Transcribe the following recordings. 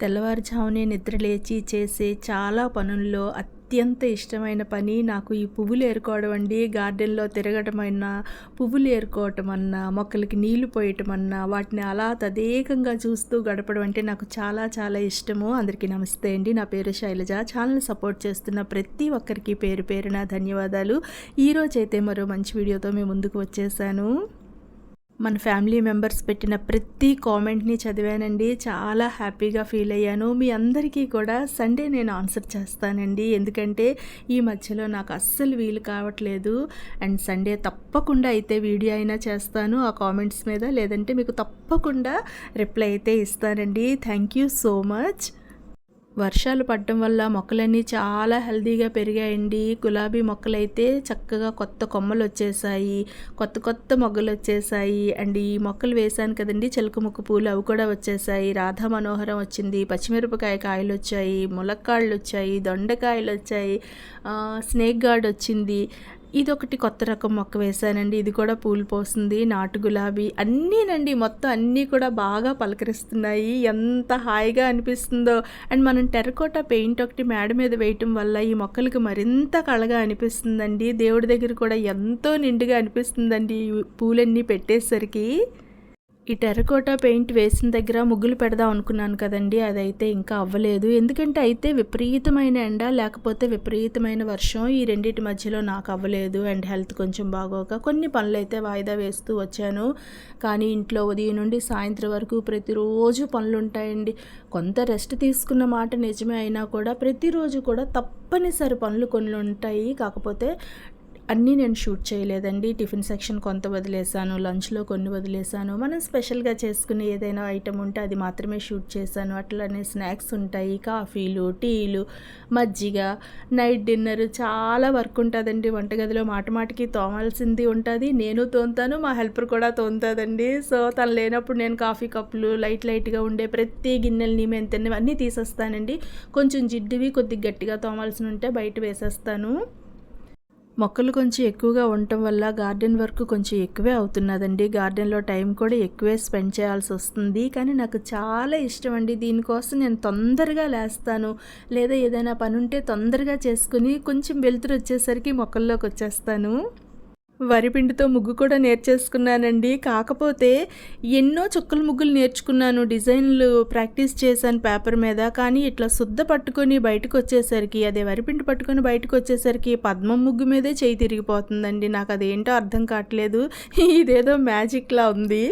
తెల్లవారుజామునే నిద్రలేచి చేసే చాలా పనుల్లో అత్యంత ఇష్టమైన పని నాకు ఈ పువ్వులు ఏరుకోవడం అండి. గార్డెన్లో తిరగటం అయినా పువ్వులు ఏరుకోవటం అన్నా మొక్కలకి నీళ్ళు పోయటం అన్నా వాటిని అలా తదేకంగా చూస్తూ గడపడం అంటే నాకు చాలా చాలా ఇష్టము. అందరికీ నమస్తే అండి. నా పేరు శైలజ. ఛానల్ సపోర్ట్ చేస్తున్న ప్రతి ఒక్కరికి పేరు పేరున ధన్యవాదాలు. ఈరోజైతే మరో మంచి వీడియోతో మేము ముందుకు వచ్చేసాను. మన ఫ్యామిలీ మెంబర్స్ పెట్టిన ప్రతి కామెంట్ని చదివానండి. చాలా హ్యాపీగా ఫీల్ అయ్యాను. మీ అందరికీ కూడా సండే నేను ఆన్సర్ చేస్తానండి. ఎందుకంటే ఈ మధ్యలో నాకు అస్సలు వీలు కావట్లేదు. అండ్ సండే తప్పకుండా అయితే వీడియో అయినా చేస్తాను ఆ కామెంట్స్ మీద. లేదంటే మీకు తప్పకుండా రిప్లై అయితే ఇస్తానండి. Thank you so much. వర్షాలు పడటం వల్ల మొక్కలన్నీ చాలా హెల్తీగా పెరిగాయండి. గులాబీ మొక్కలైతే చక్కగా కొత్త కొమ్మలు వచ్చేసాయి కొత్త కొత్త మొగ్గలు వచ్చేసాయి. అండ్ ఈ మొక్కలు వేశాను కదండి చిలకముక్క పూలు అవి కూడా వచ్చేసాయి. రాధా మనోహరం వచ్చింది పచ్చిమిరపకాయ కాయలు వచ్చాయి ములక్కాళ్ళు వచ్చాయి దొండకాయలు వచ్చాయి స్నేక్ గార్డ్ వచ్చింది. ఇది ఒకటి కొత్త రకం మొక్క వేశానండి. ఇది కూడా పూలు పోస్తుంది నాటు గులాబీ అన్నీనండి. మొత్తం అన్నీ కూడా బాగా పలకరిస్తున్నాయి. ఎంత హాయిగా అనిపిస్తుందో. అండ్ మనం టెరకోటా పెయింట్ ఒకటి మేడ మీద వేయటం వల్ల ఈ మొక్కలకు మరింత కళగా అనిపిస్తుందండి. దేవుడి దగ్గర కూడా ఎంతో నిండుగా అనిపిస్తుందండి పూలన్నీ పెట్టేసరికి. ఈ టెరకోటా పెయింట్ వేసిన దగ్గర ముగ్గులు పెడదాం అనుకున్నాను కదండి అదైతే ఇంకా అవ్వలేదు. ఎందుకంటే అయితే విపరీతమైన ఎండ లేకపోతే విపరీతమైన వర్షం ఈ రెండింటి మధ్యలో నాకు అవ్వలేదు. అండ్ హెల్త్ కొంచెం బాగోక కొన్ని పనులు అయితే వాయిదా వేస్తూ వచ్చాను. కానీ ఇంట్లో ఉదయం నుండి సాయంత్రం వరకు ప్రతిరోజు పనులు ఉంటాయండి కొంత రెస్ట్ తీసుకున్న మాట నిజమే అయినా కూడా ప్రతిరోజు కూడా తప్పనిసరి పనులు కొన్ని ఉంటాయి కాకపోతే అన్నీ నేను షూట్ చేయలేదండి. టిఫిన్ సెక్షన్ కొంత వదిలేసాను లంచ్లో కొన్ని వదిలేసాను మనం స్పెషల్గా చేసుకునే ఏదైనా ఐటమ్ ఉంటే అది మాత్రమే షూట్ చేశాను. అట్లనే స్నాక్స్ ఉంటాయి కాఫీలు టీలు మజ్జిగ నైట్ డిన్నర్ చాలా వర్క్ ఉంటుందండి. వంటగదిలో మాట మాటికి తోమాల్సింది ఉంటుంది. నేను తోముతాను మా హెల్పర్ కూడా తోముతుందండి. సో తను లేనప్పుడు నేను కాఫీ కప్పులు లైట్ లైట్గా ఉండే ప్రతి గిన్నెల్ని మెంతెన్ని అన్నీ తీసేస్తానండి. కొంచెం జిడ్డువి కొద్దిగా గట్టిగా తోమాల్సి ఉంటే బయట వేసేస్తాను. మొక్కలు కొంచెం ఎక్కువగా ఉండటం వల్ల గార్డెన్ వర్క్ కొంచెం ఎక్కువే అవుతున్నదండి. గార్డెన్లో టైం కూడా ఎక్కువే స్పెండ్ చేయాల్సి వస్తుంది. కానీ నాకు చాలా ఇష్టం అండి దీనికోసం నేను తొందరగా లేస్తాను. లేదా ఏదైనా పని ఉంటే తొందరగా చేసుకుని కొంచెం వెలుతురు వచ్చేసరికి మొక్కల్లోకి వచ్చేస్తాను. వరిపిండితో ముగ్గు కూడా నేర్చేసుకున్నానండి. కాకపోతే ఎన్నో చుక్కల ముగ్గులు నేర్చుకున్నాను. డిజైన్లు ప్రాక్టీస్ చేశాను పేపర్ మీద. కానీ ఇట్లా శుద్ధ పట్టుకొని బయటకు వచ్చేసరికి అదే వరిపిండి పట్టుకొని బయటకు వచ్చేసరికి పద్మం ముగ్గు మీదే చేయి తిరిగిపోతుందండి. నాకు అదేంటో అర్థం కావట్లేదు. ఇదేదో మ్యాజిక్లా ఉంది.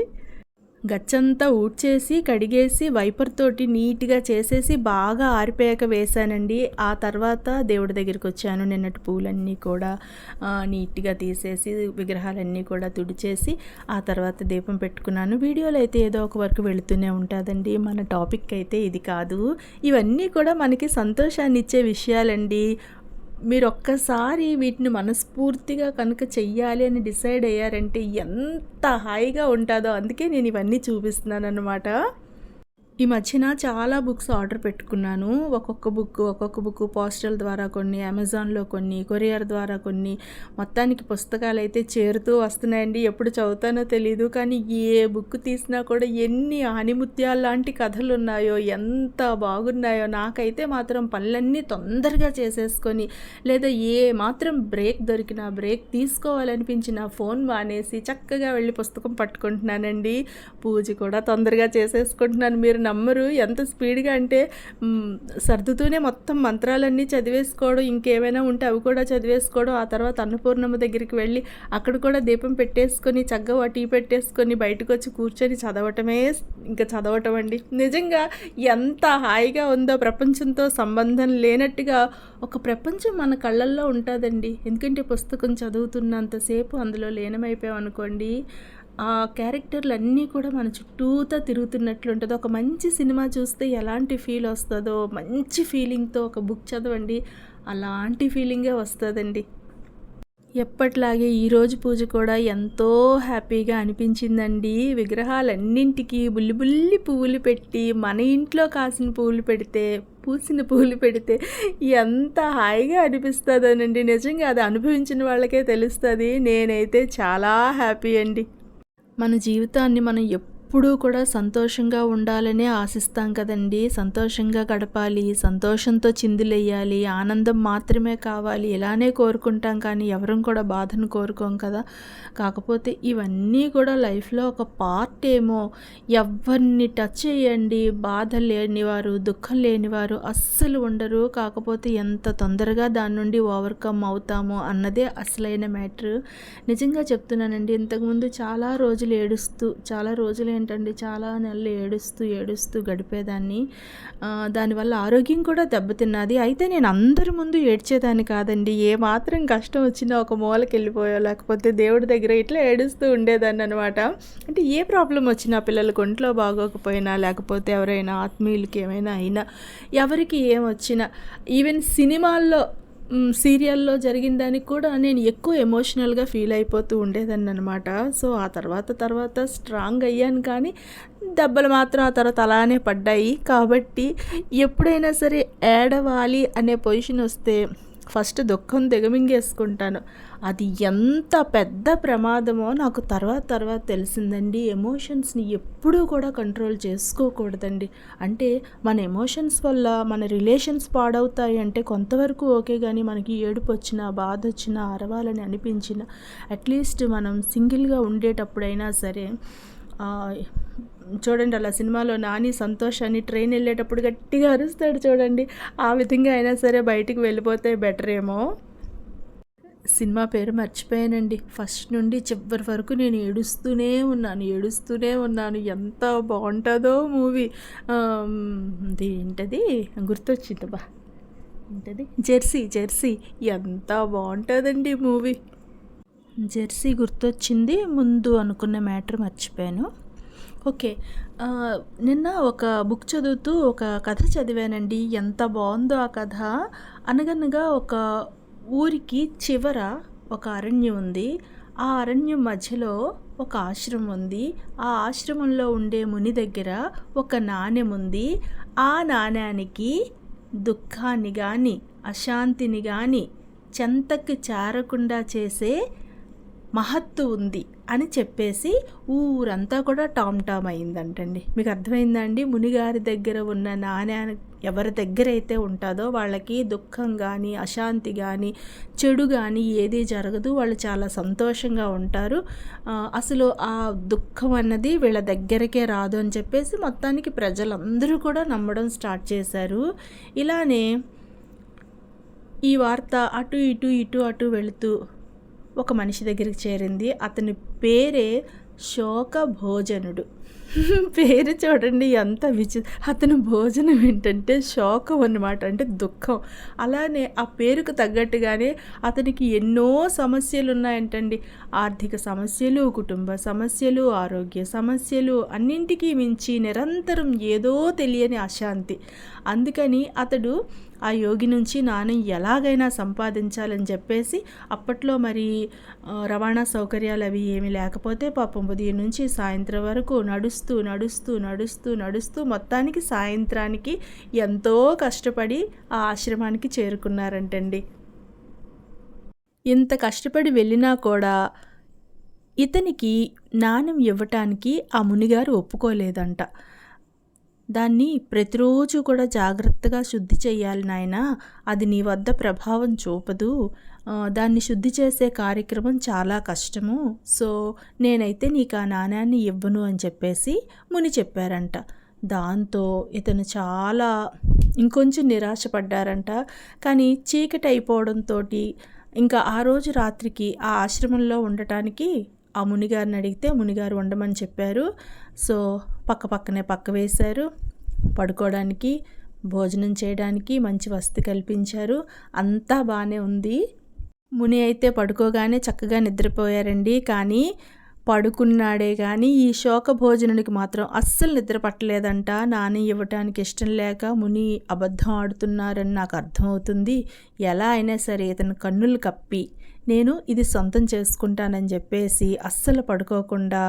గచ్చంతా ఊడ్చేసి కడిగేసి వైపర్ తోటి నీట్గా చేసేసి బాగా ఆరిపోయాక వేశానండి. ఆ తర్వాత దేవుడి దగ్గరికి వచ్చాను. నిన్నటి పూలన్నీ కూడా నీట్గా తీసేసి విగ్రహాలన్నీ కూడా తుడిచేసి ఆ తర్వాత దీపం పెట్టుకున్నాను. వీడియోలో అయితే ఏదో ఒక వర్క్ వెళుతూనే ఉంటుందండి. మన టాపిక్ అయితే ఇది కాదు. ఇవన్నీ కూడా మనకి సంతోషాన్ని ఇచ్చే విషయాలండి. మీరు ఒక్కసారి వీటిని మనస్ఫూర్తిగా కనుక చెయ్యాలి అని డిసైడ్ అయ్యారంటే ఎంత హాయిగా ఉంటుందో అందుకే నేను ఇవన్నీ చూపిస్తున్నాను అనమాట ఈ మధ్యన చాలా బుక్స్ ఆర్డర్ పెట్టుకున్నాను. ఒక్కొక్క బుక్ ఒక్కొక్క బుక్ పోస్టల్ ద్వారా కొన్ని అమెజాన్లో కొన్ని కొరియర్ ద్వారా కొన్ని. మొత్తానికి పుస్తకాలు అయితే చేరుతూ వస్తున్నాయండి. ఎప్పుడు చదువుతానో తెలియదు కానీ ఏ బుక్ తీసినా కూడా ఎన్ని ఆనిముత్యాలు లాంటి కథలు ఉన్నాయో ఎంత బాగున్నాయో నాకైతే మాత్రం పనులన్నీ తొందరగా చేసేసుకొని లేదా ఏ మాత్రం బ్రేక్ దొరికినా బ్రేక్ తీసుకోవాలనిపించిన ఫోన్ మానేసి చక్కగా వెళ్ళి పుస్తకం పట్టుకుంటున్నానండి. పూజ కూడా తొందరగా చేసేసుకుంటున్నాను. మీరు నమ్మరు. ఎంత స్పీడ్గా అంటే సర్దుతూనే మొత్తం మంత్రాలన్నీ చదివేసుకోవడం ఇంకేమైనా ఉంటే అవి కూడా చదివేసుకోవడం ఆ తర్వాత అన్నపూర్ణమ్మ దగ్గరికి వెళ్ళి అక్కడ కూడా దీపం పెట్టేసుకొని చక్కగా టీ పెట్టేసుకొని బయటకు వచ్చి కూర్చొని చదవటమే ఇంకా చదవటం అండి. నిజంగా ఎంత హాయిగా ఉందో ప్రపంచంతో సంబంధం లేనట్టుగా ఒక ప్రపంచం మన కళ్ళల్లో ఉంటుందండి. ఎందుకంటే పుస్తకం చదువుతున్నంతసేపు అందులో లీనమైపోయాం అనుకోండి ఆ క్యారెక్టర్లు అన్నీ కూడా మన చుట్టూతా తిరుగుతున్నట్లు ఉంటుంది ఒక మంచి సినిమా చూస్తే ఎలాంటి ఫీల్ వస్తుందో మంచి ఫీలింగ్తో ఒక బుక్ చదవండి అలాంటి ఫీలింగే వస్తుందండి. ఎప్పట్లాగే ఈరోజు పూజ కూడా ఎంతో హ్యాపీగా అనిపించిందండి. విగ్రహాలన్నింటికి బుల్లి బుల్లి పువ్వులు పెట్టి మన ఇంట్లో కాసిన పువ్వులు పెడితే పూసిన పూలు పెడితే ఎంత హాయిగా అనిపిస్తుందోనండి. నిజంగా అది అనుభవించిన వాళ్ళకే తెలుస్తుంది. నేనైతే చాలా హ్యాపీ అండి. మన జీవితాన్ని మనం ఎప్పుడు కూడా సంతోషంగా ఉండాలనే ఆశిస్తాం కదండీ. సంతోషంగా గడపాలి సంతోషంతో చిందులెయ్యాలి ఆనందం మాత్రమే కావాలి ఇలానే కోరుకుంటాం కానీ ఎవరం కూడా బాధను కోరుకోం కదా. కాకపోతే ఇవన్నీ కూడా లైఫ్లో ఒక పార్ట్ ఏమో. ఎవరిని టచ్ చేయండి బాధ లేనివారు దుఃఖం లేనివారు అస్సలు ఉండరు. కాకపోతే ఎంత తొందరగా దాని నుండి ఓవర్కమ్ అవుతామో అన్నదే అసలైన మ్యాటర్. నిజంగా చెప్తున్నానండి ఇంతకుముందు చాలా రోజులు ఏడుస్తూ చాలా రోజులు ఏంటండి చాలా నెలలు ఏడుస్తూ ఏడుస్తూ గడిపేదాన్ని. దానివల్ల ఆరోగ్యం కూడా దెబ్బతిన్నది. అయితే నేను అందరి ముందు ఏడ్చేదాన్ని కాదండి. ఏ మాత్రం కష్టం వచ్చినా ఒక మూలకి వెళ్ళిపోయా లేకపోతే దేవుడి దగ్గర ఇట్లా ఏడుస్తూ ఉండేదాన్ని అనమాట అంటే ఏ ప్రాబ్లం వచ్చినా పిల్లలకు ఒంట్లో బాగోకపోయినా లేకపోతే ఎవరైనా ఆత్మీయులకి ఏమైనా అయినా ఎవరికి ఏం వచ్చినా ఈవెన్ సినిమాల్లో సీరియల్లో జరిగిన దానికి కూడా నేను ఎక్కువ ఎమోషనల్గా ఫీల్ అయిపోతూ ఉండేదాన్ని అనమాట సో ఆ తర్వాత తర్వాత స్ట్రాంగ్ అయ్యాను కానీ దెబ్బలు మాత్రం ఆ తర్వాత అలానే పడ్డాయి. కాబట్టి ఎప్పుడైనా సరే ఏడవాలి అనే పొజిషన్ వస్తే ఫస్ట్ దుఃఖం దిగమింగేసుకుంటాను. అది ఎంత పెద్ద ప్రమాదమో నాకు తర్వాత తర్వాత తెలిసిందండి. ఎమోషన్స్ని ఎప్పుడూ కూడా కంట్రోల్ చేసుకోకూడదండి. అంటే మన ఎమోషన్స్ వల్ల మన రిలేషన్స్ పాడవుతాయి అంటే కొంతవరకు ఓకే కానీ మనకి ఏడుపు వచ్చినా బాధ వచ్చినా అరవాలని అనిపించిన అట్లీస్ట్ మనం సింగిల్గా ఉండేటప్పుడైనా సరే చూడండి అలా సినిమాలో నాని సంతోషాన్ని ట్రైన్ వెళ్ళేటప్పుడు గట్టిగా అరుస్తాడు చూడండి. ఆ విధంగా అయినా సరే బయటికి వెళ్ళిపోతే బెటర్ ఏమో. సినిమా పేరు మర్చిపోయానండి. ఫస్ట్ నుండి చివరి వరకు నేను ఏడుస్తూనే ఉన్నాను ఏడుస్తూనే ఉన్నాను. ఎంత బాగుంటుందో మూవీ అది ఏంటది? గుర్తొచ్చింది బా. ఏంటది? Jersey jersey. ఎంత బాగుంటుందండి మూవీ జెర్సీ గుర్తొచ్చింది. ముందు అనుకున్న మ్యాటర్ మర్చిపోయాను. ఓకే. నిన్న ఒక బుక్ చదువుతూ ఒక కథ చదివానండి. ఎంత బాగుందో ఆ కథ. అనగనగా ఒక ఊరికి చివర ఒక అరణ్యం ఉంది. ఆ అరణ్యం మధ్యలో ఒక ఆశ్రమం ఉంది. ఆ ఆశ్రమంలో ఉండే ముని దగ్గర ఒక నాణెం ఉంది. ఆ నాణ్యానికి దుఃఖాన్ని కానీ అశాంతిని కానీ చెంతకు చేరకుండా చేసే మహత్తు ఉంది అని చెప్పేసి ఊరంతా కూడా టామ్ టామ్ అయిందంటండి. మీకు అర్థమైందండి మునిగారి దగ్గర ఉన్న నాణ్య ఎవరి దగ్గర అయితే ఉంటుందో వాళ్ళకి దుఃఖం కానీ అశాంతి కానీ చెడు కానీ ఏది జరగదు. వాళ్ళు చాలా సంతోషంగా ఉంటారు. అసలు ఆ దుఃఖం అన్నది వీళ్ళ దగ్గరకే రాదు అని చెప్పేసి మొత్తానికి ప్రజలందరూ కూడా నమ్మడం స్టార్ట్ చేశారు. ఇలానే ఈ వార్త అటు ఇటు ఇటు అటు వెళుతూ ఒక మనిషి దగ్గరికి చేరింది. అతని పేరే శోక భోజనుడు పేరు చూడండి ఎంత విచి అతని భోజనం ఏంటంటే శోకం అన్నమాట అంటే దుఃఖం. అలానే ఆ పేరుకు తగ్గట్టుగానే అతనికి ఎన్నో సమస్యలు ఉన్నాయంటండి ఆర్థిక సమస్యలు కుటుంబ సమస్యలు ఆరోగ్య సమస్యలు అన్నింటికీ మించి నిరంతరం ఏదో తెలియని అశాంతి. అందుకని అతడు ఆ యోగి నుంచి నాణ్యం ఎలాగైనా సంపాదించాలని చెప్పేసి అప్పట్లో మరి రవాణా సౌకర్యాలు అవి ఏమి లేకపోతే పాపం ఉదయం నుంచి సాయంత్రం వరకు నడుస్తూ నడుస్తూ నడుస్తూ నడుస్తూ మొత్తానికి సాయంత్రానికి ఎంతో కష్టపడి ఆ ఆశ్రమానికి చేరుకున్నారంటండి. ఇంత కష్టపడి వెళ్ళినా కూడా ఇతనికి నాణ్యం ఇవ్వటానికి ఆ మునిగారు ఒప్పుకోలేదంట. దాన్ని ప్రతిరోజు కూడా జాగ్రత్తగా శుద్ధి చేయాలి నాయన. అది నీ వద్ద ప్రభావం చూపదు. దాన్ని శుద్ధి చేసే కార్యక్రమం చాలా కష్టము. సో నేనైతే నీకు ఆ నాణ్యాన్ని ఇవ్వను అని చెప్పేసి ముని చెప్పారంట. దాంతో ఇతను చాలా ఇంకొంచెం నిరాశపడ్డారంట. కానీ చీకటి అయిపోవడంతో ఇంకా ఆ రోజు రాత్రికి ఆ ఆశ్రమంలో ఉండటానికి ఆ మునిగారిని అడిగితే మునిగారు ఉండమని చెప్పారు. సో పక్క పక్కనే పక్క వేశారు. పడుకోవడానికి భోజనం చేయడానికి మంచి వసతి కల్పించారు. అంతా బాగానే ఉంది. ముని అయితే పడుకోగానే చక్కగా నిద్రపోయారండి. కానీ పడుకున్నాడే కానీ ఈ శోక భోజనానికి మాత్రం అస్సలు నిద్ర పట్టలేదంట. నాని ఇవ్వటానికి ఇష్టం లేక ముని అబద్ధం ఆడుతున్నారని నాకు అర్థమవుతుంది. ఎలా అయినా సరే ఇతను కన్నులు కప్పి నేను ఇది సొంతం చేసుకుంటానని చెప్పేసి అస్సలు పడుకోకుండా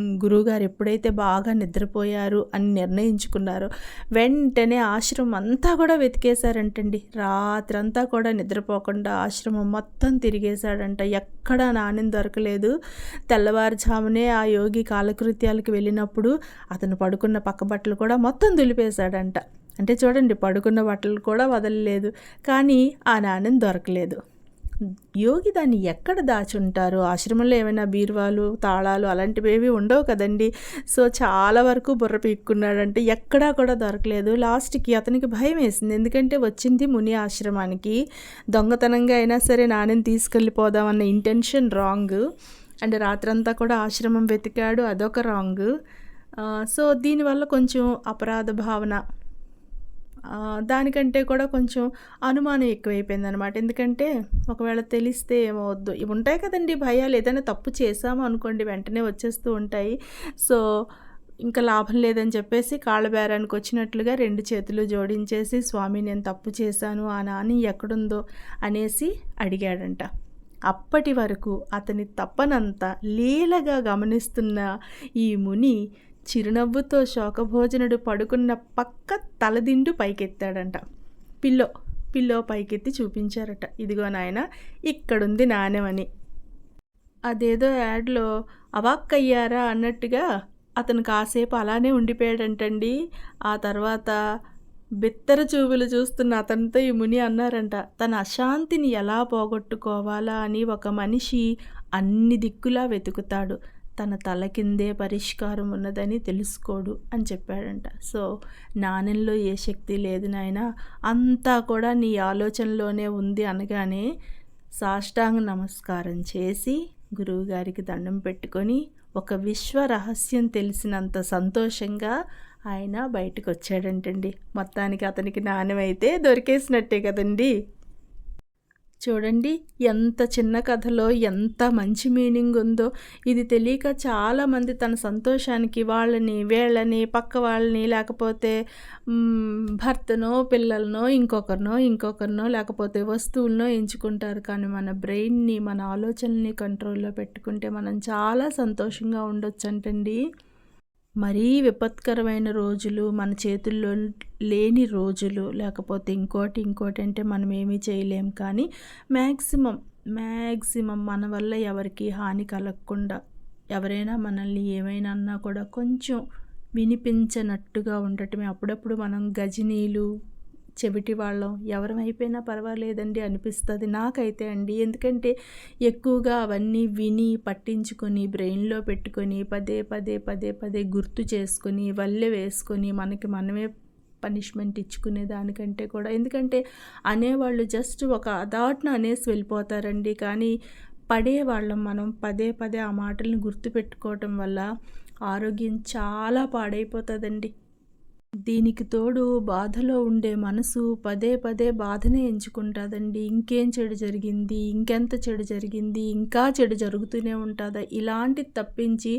గురువుగారు ఎప్పుడైతే బాగా నిద్రపోయారు అని నిర్ణయించుకున్నారో వెంటనే ఆశ్రమం అంతా కూడా వెతికేశారంటండి. రాత్రంతా కూడా నిద్రపోకుండా ఆశ్రమం మొత్తం తిరిగేశాడంట. ఎక్కడా నాణ్యం దొరకలేదు. తెల్లవారుజామునే ఆ యోగి కాలకృత్యాలకు వెళ్ళినప్పుడు అతను పడుకున్న పక్క బట్టలు కూడా మొత్తం దులిపేశాడంట. అంటే చూడండి పడుకున్న బట్టలు కూడా వదలలేదు. కానీ ఆ నాణ్యం దొరకలేదు. యోగి దాన్ని ఎక్కడ దాచుంటారు? ఆశ్రమంలో ఏమైనా బీరువాలు తాళాలు అలాంటివి ఏవి ఉండవు కదండి. సో చాలా వరకు బుర్ర పీక్కున్నాడంటే ఎక్కడా కూడా దొరకలేదు. లాస్ట్కి అతనికి భయం వేసింది. ఎందుకంటే వచ్చింది ముని ఆశ్రమానికి. దొంగతనంగా అయినా సరే నాణ్యం తీసుకెళ్ళిపోదామన్న ఇంటెన్షన్ రాంగ్ అండ్ రాత్రంతా కూడా ఆశ్రమం వెతికాడు. అదొక రాంగ్ సో దీనివల్ల కొంచెం అపరాధ భావన దానికంటే కూడా కొంచెం అనుమానం ఎక్కువైపోయింది అనమాట ఎందుకంటే ఒకవేళ తెలిస్తే ఏమవద్దు ఇవి ఉంటాయి కదండి భయాలు. ఏదైనా తప్పు చేసాము అనుకోండి వెంటనే వచ్చేస్తూ ఉంటాయి. సో ఇంకా లాభం లేదని చెప్పేసి కాళ్ళ బేరానికి వచ్చినట్లుగా రెండు చేతులు జోడించేసి స్వామి నేను తప్పు చేశాను ఆ నాని ఎక్కడుందో అనేసి అడిగాడంట. అప్పటి వరకు అతని తప్పనంతా లీలగా గమనిస్తున్న ఈ ముని చిరునవ్వుతో శోకభోజనుడు పడుకున్న పక్క తలదిండు పైకెత్తాడంట. పిల్లో పిల్లో పైకెత్తి చూపించారట. ఇదిగో నాయన ఇక్కడుంది నాణ్యమని అదేదో యాడ్లో అవాక్కయ్యారా అన్నట్టుగా అతను కాసేపు అలానే ఉండిపోయాడంటండి. ఆ తర్వాత బిత్తర చూపులు చూస్తున్న అతనితో ఈ ముని అన్నారంట తన అశాంతిని ఎలా పోగొట్టుకోవాలా అని ఒక మనిషి అన్ని దిక్కులా వెతుకుతాడు. తన తల కిందే పరిష్కారం ఉన్నదని తెలుసుకోడు అని చెప్పాడంట. సో నాణ్యంలో ఏ శక్తి లేదు నాయన. అంతా కూడా నీ ఆలోచనలోనే ఉంది అనగానే సాష్టాంగ నమస్కారం చేసి గురువుగారికి దండం పెట్టుకొని ఒక విశ్వ రహస్యం తెలిసినంత సంతోషంగా ఆయన బయటకు వచ్చాడంటండి మొత్తానికి అతనికి నాణ్యమైతే దొరికేసినట్టే కదండి. చూడండి ఎంత చిన్న కథలో ఎంత మంచి మీనింగ్ ఉందో. ఇది తెలియక చాలామంది తన సంతోషానికి వాళ్ళని వీళ్ళని పక్క వాళ్ళని లేకపోతే భర్తనో పిల్లలనో ఇంకొకరినో ఇంకొకరినో లేకపోతే వస్తువులనో ఎంచుకుంటారు. కానీ మన బ్రెయిన్ని మన ఆలోచనల్ని కంట్రోల్లో పెట్టుకుంటే మనం చాలా సంతోషంగా ఉండొచ్చు అంటండి మరీ విపత్కరమైన రోజులు మన చేతుల్లో లేని రోజులు లేకపోతే ఇంకోటి ఇంకోటి అంటే మనం ఏమీ చేయలేం. కానీ మ్యాక్సిమం మ్యాక్సిమం మన వల్ల ఎవరికి హాని కలగకుండా ఎవరైనా మనల్ని ఏమైనా అన్నా కూడా కొంచెం వినిపించనట్టుగా ఉండటమే. అప్పుడప్పుడు మనం గజనీలు చెవిటి వాళ్ళం. ఎవరమైపోయినా పర్వాలేదండి అనిపిస్తుంది నాకైతే అండి. ఎందుకంటే ఎక్కువగా అవన్నీ విని పట్టించుకొని బ్రెయిన్లో పెట్టుకొని పదే పదే పదే పదే గుర్తు చేసుకొని వల్లె వేసుకొని మనకి మనమే పనిష్మెంట్ ఇచ్చుకునే దానికంటే కూడా. ఎందుకంటే అనేవాళ్ళు జస్ట్ ఒక అదాట్న అనేసి వెళ్ళిపోతారండి. కానీ పడేవాళ్ళం మనం పదే పదే ఆ మాటలను గుర్తుపెట్టుకోవటం వల్ల ఆరోగ్యం చాలా పాడైపోతుందండి. దీనికి తోడు బాధలో ఉండే మనసు పదే పదే బాధనే ఎంచుకుంటుందండి. ఇంకేం చెడు జరిగింది? ఇంకెంత చెడు జరిగింది? ఇంకా చెడు జరుగుతూనే ఉంటుందా? ఇలాంటి తప్పించి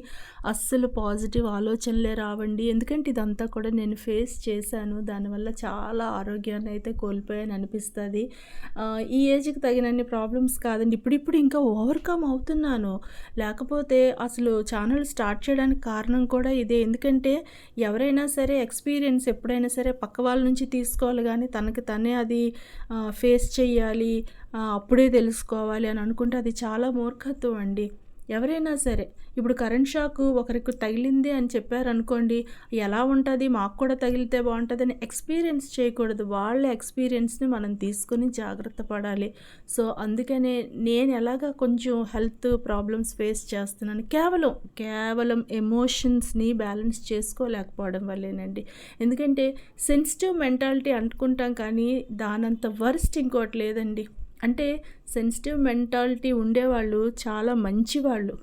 అస్సలు పాజిటివ్ ఆలోచనలే రావండి. ఎందుకంటే ఇదంతా కూడా నేను ఫేస్ చేశాను. దానివల్ల చాలా ఆరోగ్యాన్ని అయితే కోల్పోయాను అనిపిస్తుంది. ఈ ఏజ్కి తగినన్ని ప్రాబ్లమ్స్ కాదండి. ఇప్పుడిప్పుడు ఇంకా ఓవర్కమ్ అవుతున్నాను. లేకపోతే అసలు ఛానల్ స్టార్ట్ చేయడానికి కారణం కూడా ఇదే. ఎందుకంటే ఎవరైనా సరే ఎక్స్పీరియన్స్ ఎక్స్పీరియన్స్ ఎప్పుడైనా సరే పక్క వాళ్ళ నుంచి తీసుకోవాలి కానీ తనకి తనే అది ఫేస్ చేయాలి అప్పుడే తెలుసుకోవాలి అని అనుకుంటే అది చాలా మూర్ఖత్వం అండి. ఎవరైనా సరే ఇప్పుడు కరెంట్ షాక్ ఒకరికి తగిలింది అని చెప్పారనుకోండి ఎలా ఉంటుంది? మాకు కూడా తగిలితే బాగుంటుందని ఎక్స్పీరియన్స్ చేయకూడదు. వాళ్ళ ఎక్స్పీరియన్స్ని మనం తీసుకొని జాగ్రత్త పడాలి. సో అందుకనే నేను ఎలాగ కొంచెం హెల్త్ ప్రాబ్లమ్స్ ఫేస్ చేస్తున్నాను. కేవలం కేవలం ఎమోషన్స్ని బ్యాలెన్స్ చేసుకోలేకపోవడం వల్లేనండి. ఎందుకంటే సెన్సిటివ్ మెంటాలిటీ అంటుకుంటాం కానీ దానంత వర్స్ట్ ఇంకోటి లేదండి. అంటే సెన్సిటివ్ మెంటాలిటీ ఉండేవాళ్ళు చాలా మంచివాళ్ళు.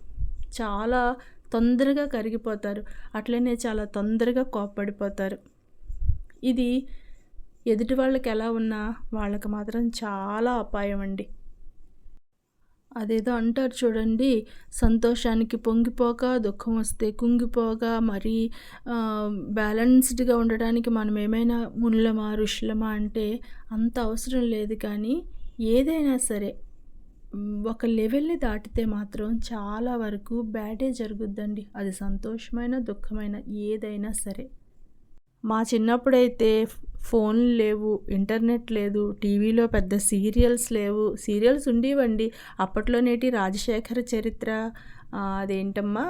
చాలా తొందరగా కరిగిపోతారు. అట్లనే చాలా తొందరగా కోప్పడిపోతారు. ఇది ఎదుటి వాళ్ళకి ఎలా ఉన్నా వాళ్ళకి మాత్రం చాలా అపాయం అండి. అదేదో అంటారు చూడండి సంతోషానికి పొంగిపోక దుఃఖం వస్తే కుంగిపోగా మరీ బ్యాలెన్స్డ్గా ఉండడానికి మనం ఏమైనా మునులమా ఋషులమా అంటే అంత అవసరం లేదు కానీ ఏదైనా సరే ఒక లెవెల్‌ని దాటితే మాత్రం చాలా వరకు బ్యాడే జరుగుద్దండి. అది సంతోషమైన, దుఃఖమైన ఏదైనా సరే. మా చిన్నప్పుడైతే ఫోన్ లేవు, ఇంటర్నెట్ లేదు, టీవీలో పెద్ద సీరియల్స్ లేవు. సీరియల్స్ ఉండేవండి. అప్పట్లోనేటి రాజశేఖర చరిత్ర అదేంటమ్మా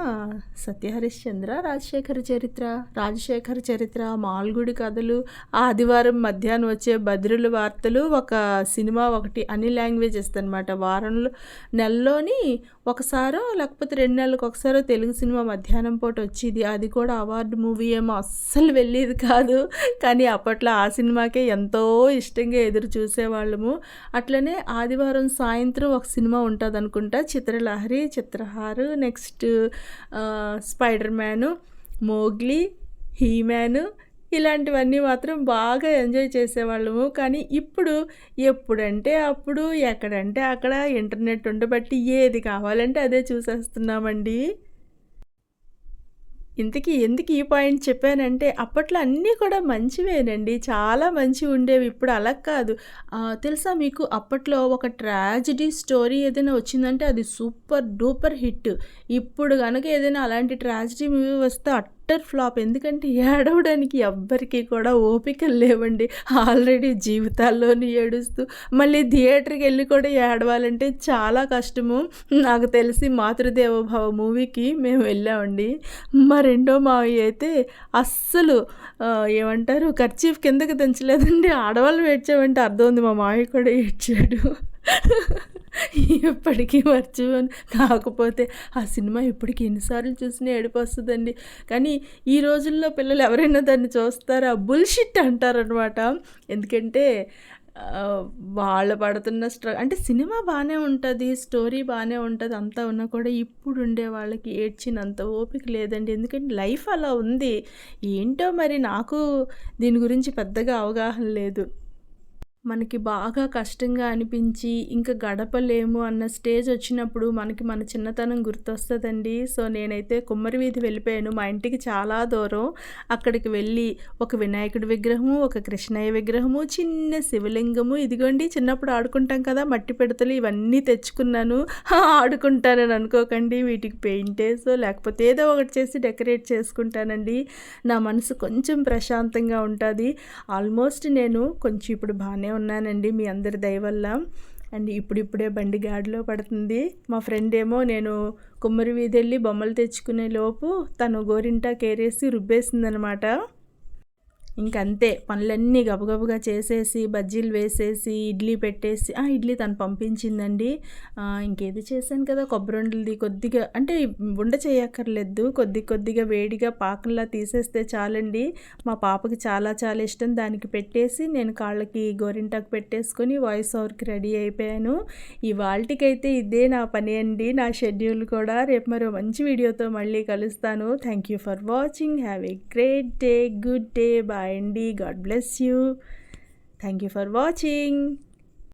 'సత్యహరిశ్చంద్ర', 'రాజశేఖర చరిత్ర', 'రాజశేఖర చరిత్ర', 'మాల్గుడి కథలు', ఆదివారం మధ్యాహ్నం వచ్చే 'బద్రుల వార్తలు' ఒక సినిమా ఒకటి అన్ని లాంగ్వేజెస్ అనమాట. వారంలో నెలలోని ఒకసారో లేకపోతే రెండు నెలలకు ఒకసారో తెలుగు సినిమా మధ్యాహ్నం పూట వచ్చేది. అది కూడా అవార్డు మూవీ ఏమో అస్సలు వెళ్ళేది కాదు. కానీ అప్పట్లో ఆ సినిమాకే ఎంతో ఇష్టంగా ఎదురు చూసేవాళ్ళము. అట్లనే ఆదివారం సాయంత్రం ఒక సినిమా ఉంటుంది అనుకుంటా 'Chitralahari', చిత్రహారు next 'spider man 'Mowgli', he man ఇలాంటివన్నీ మాత్రం బాగా ఎంజాయ్ చేసేవాళ్ళము. కానీ ఇప్పుడు ఎప్పుడంటే అప్పుడు, ఎక్కడంటే అక్కడ ఇంటర్నెట్ ఉండబట్టి ఏది కావాలంటే అదే చూసేస్తున్నామండి. ఇంతకీ ఎందుకు ఈ పాయింట్ చెప్పానంటే అప్పట్లో అన్నీ కూడా మంచివేనండి. చాలా మంచి ఉండేవి ఇప్పుడు అలా కాదు. తెలుసా మీకు అప్పట్లో ఒక ట్రాజిడీ స్టోరీ ఏదైనా వచ్చిందంటే అది సూపర్ డూపర్ హిట్. ఇప్పుడు కనుక ఏదైనా అలాంటి ట్రాజిడీ మూవీ వస్తే అట్టర్ ఫ్లాప్. ఎందుకంటే ఏడవడానికి ఎవ్వరికీ కూడా ఓపికలు లేవండి. ఆల్రెడీ జీవితాల్లోని ఏడుస్తూ మళ్ళీ థియేటర్కి వెళ్ళి కూడా ఏడవాలంటే చాలా కష్టము. నాకు తెలిసి మాతృదేవభావ మూవీకి మేము వెళ్ళామండి. మా రెండో మావయ్య అయితే అస్సలు ఏమంటారు ఖర్చీఫ్ కిందకి దించలేదండి. ఆడవాళ్ళు ఏడ్చామంటే అర్థం ఉంది. మా మావయ్య కూడా ఏడ్చాడు. ఎప్పటికీ మర్చిపోను. కాకపోతే ఆ సినిమా ఇప్పటికి ఎన్నిసార్లు చూసినా ఏడిపోస్తుందండి కానీ ఈ రోజుల్లో పిల్లలు ఎవరైనా దాన్ని చూస్తారా? బుల్‌షిట్ అంటారనమాట. ఎందుకంటే వాళ్ళు పడుతున్న స్ట్రగ్ అంటే సినిమా బాగానే ఉంటుంది స్టోరీ బాగానే ఉంటుంది అంతా ఉన్నా కూడా ఇప్పుడుండే వాళ్ళకి ఏడ్చినంత ఓపిక లేదండి. ఎందుకంటే లైఫ్ అలా ఉంది. ఏంటో మరి నాకు దీని గురించి పెద్దగా అవగాహన లేదు. మనకి బాగా కష్టంగా అనిపించి ఇంకా గడపలేము అన్న స్టేజ్ వచ్చినప్పుడు మనకి మన చిన్నతనం గుర్తొస్తుందండి సో, నేనైతే కుమ్మరి వీధి వెళ్ళిపోయాను. మా ఇంటికి చాలా దూరం. అక్కడికి వెళ్ళి ఒక వినాయకుడి విగ్రహము, ఒక కృష్ణయ్య విగ్రహము, చిన్న శివలింగము ఇదిగోండి చిన్నప్పుడు ఆడుకుంటాం కదా! మట్టి పిడతలు ఇవన్నీ తెచ్చుకున్నాను. ఆడుకుంటానని అనుకోకండి. వీటికి పెయింటేసో లేకపోతే ఏదో ఒకటి చేసి డెకరేట్ చేసుకుంటానండి. నా మనసు కొంచెం ప్రశాంతంగా ఉంటుంది ఆల్మోస్ట్ నేను కొంచెం ఇప్పుడు బాగానే ఉన్నానండి మీ అందరి దయ వల్ల. అండ్ ఇప్పుడిప్పుడే బండి గాడిలో పడుతుంది. మా ఫ్రెండ్ ఏమో నేను కుమ్మరి వీధి వెళ్ళి బొమ్మలు తెచ్చుకునే లోపు తను గోరింటా కేరేసి రుబ్బేసిందనమాట. ఇంకంతే పనులన్నీ గబగబగా చేసేసి, బజ్జీలు వేసేసి, ఇడ్లీ పెట్టేసి ఆ! ఇడ్లీ తను పంపించిందండి. ఇంకేది చేశాను కదా! కొబ్బరుండలది కొద్దిగా అంటే ఉండ చేయక్కర్లేదు. కొద్ది కొద్దిగా వేడిగా పాకంలా తీసేస్తే చాలండి. మా పాపకి చాలా చాలా ఇష్టం. దానికి పెట్టేసి నేను కాళ్ళకి గోరింటాకు పెట్టేసుకొని వాయిస్ ఓవర్‌కి రెడీ అయిపోయాను. ఇవాల్టికైతే ఇదే నా పని అండి. నా షెడ్యూల్ కూడా. రేపు మరో మంచి వీడియోతో మళ్ళీ కలుస్తాను. Thank you for watching. Have a great day. Good day. Bye అండి. God bless you. Thank you for watching.